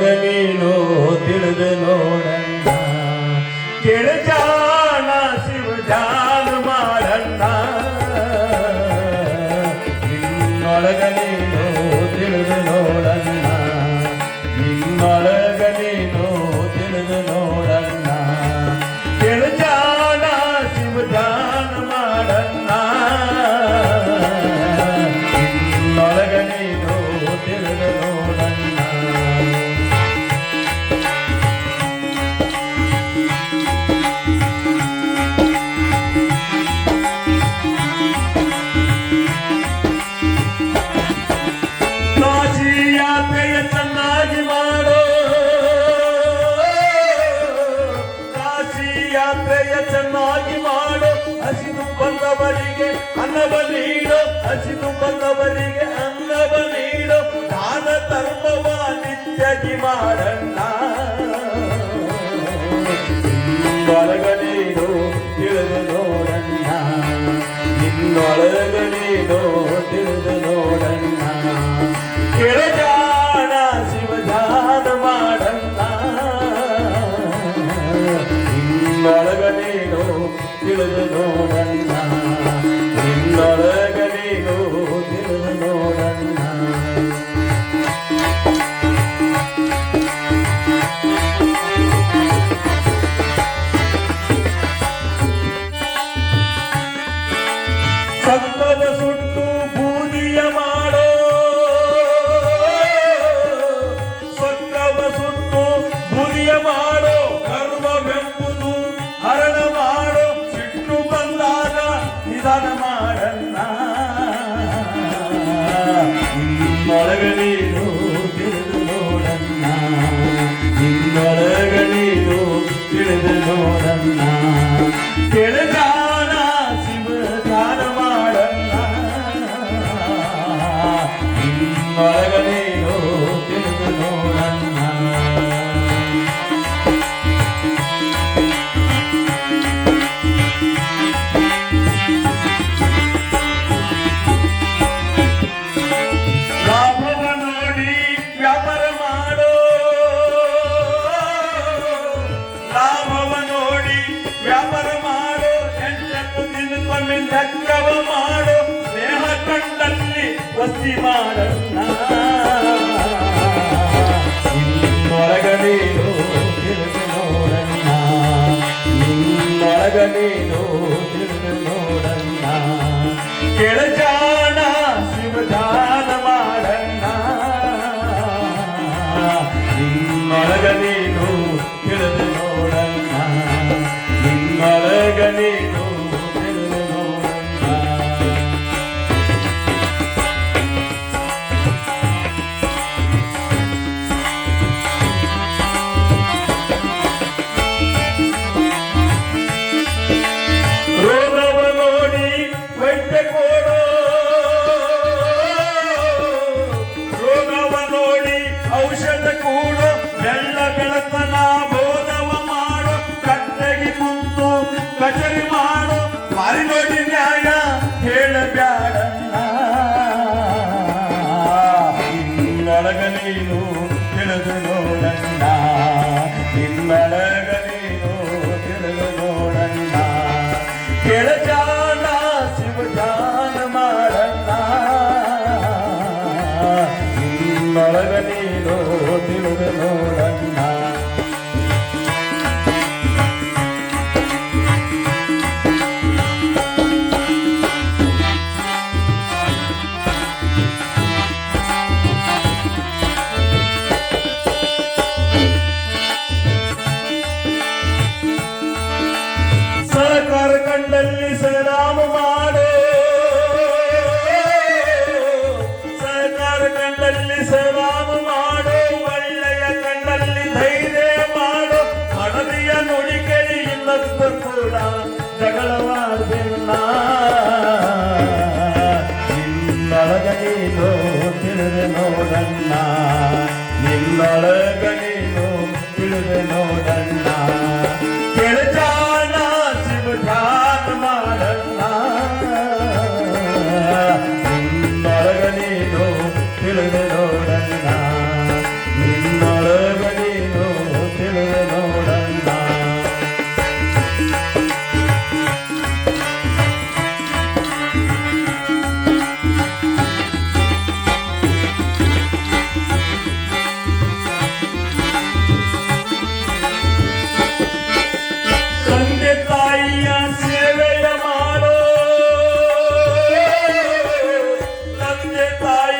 ನನಗ ನೀನು ತಿಳಿದು ನೋಡಣ್ಣ. ಗಿಡಜಾಣ ಶಿವಜಾನ ಮಾಡಣ್ಣ ನಿನ್ನೊಳಗ ನೀನು ತಿಳಿದು ನೋಡಣ್ಣ. ನಿನ್ನೊಳಗ ಬಂದವರಿಗೆ ಅನ್ನವ ನೀಡೋ ಹಸಿದು ಬಂದವರಿಗೆ ಅನ್ನವ ನೀಡೋ ದಾನ ಧರ್ಮವ ನಿತ್ಯದಿ ಮಾಡ மலகனே ಮಗನೇನೋ ತಿರುಗೋಡಣ್ಣ ಕೆಳಜಾಣ ಶಿವದಾನ ಮಾಡಣ್ಣ ನಿನ್ನೊಳಗನೇನೋ ತಿಳಿದು ನೋಡಣ್ಣ ನಿನ್ನೊಳಗಲೇನು ತಿಳಿದು ನೋಡಣ್ಣ. ನಿನ್ನೊಳಗಲೇನು ತಿಳಿದು ನೋಡಣ್ಣ. ಕೆಳಜಾಣ ಶಿವಜಾ தளகளிலும் விழுதன